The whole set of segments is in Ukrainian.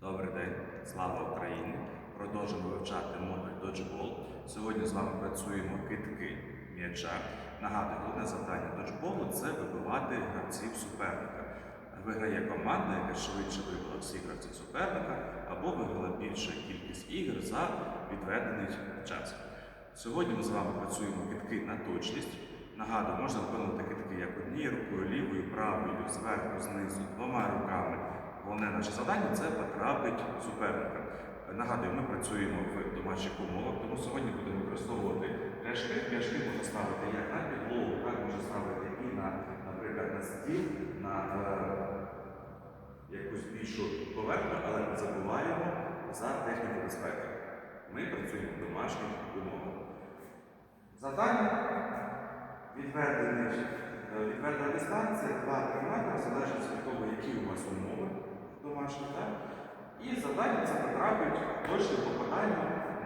Добрий день, слава Україні! Продовжуємо вивчати модуль доджбол. Сьогодні з вами працюємо китки м'яча. Нагадую, головне завдання доджболу це вибивати гравців суперника. Виграє команда, яка швидше вибила всіх гравців суперника, або виграла більша кількість ігор за відведений час. Сьогодні ми з вами працюємо китки на точність. Нагадую, можна виконувати китки як однією рукою, лівою, правою, зверху, знизу, двома руками. Головне наше завдання це потрапити суперника. Нагадую, ми працюємо в домашніх умовах, тому сьогодні будемо використовувати пляшки. Пляшки можна ставити як на підлогу, так можна ставити і на, наприклад, на стіл, на е, якусь більшу поверхню, але не забуваємо за техніку безпеки. Ми працюємо в домашніх умовах. Завдання відведена дистанція 2-3 І завдання це потрапить точне попадання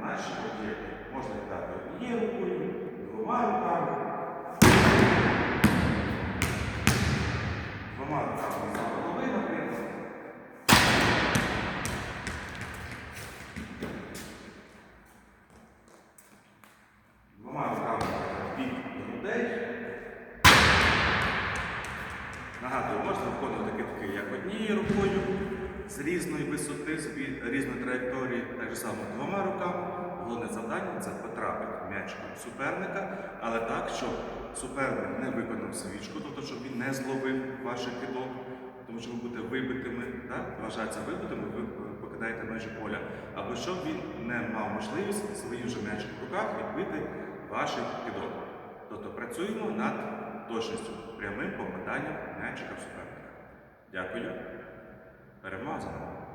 в наші об'єкти. Можна віддати однією рукою, двома руками. Двома руками за голови, наприклад. Двома руками під грудей. Нагадую, можна виконувати китки як однією рукою з різної висоти, з різної траєкторії, так само двома руками. Головне завдання це потрапити м'яч у суперника, але так, щоб суперник не виконав свічку, тобто щоб він не зловив ваш кидок, тому що ви будете вибитими, так? вважається вибитими, ви покидаєте межі поля, або щоб він не мав можливість своїм же м'ячем в руках відбити ваш кидок. Тобто працюємо над точністю, прямим попаданням м'ячика в суперника. Дякую перемазано.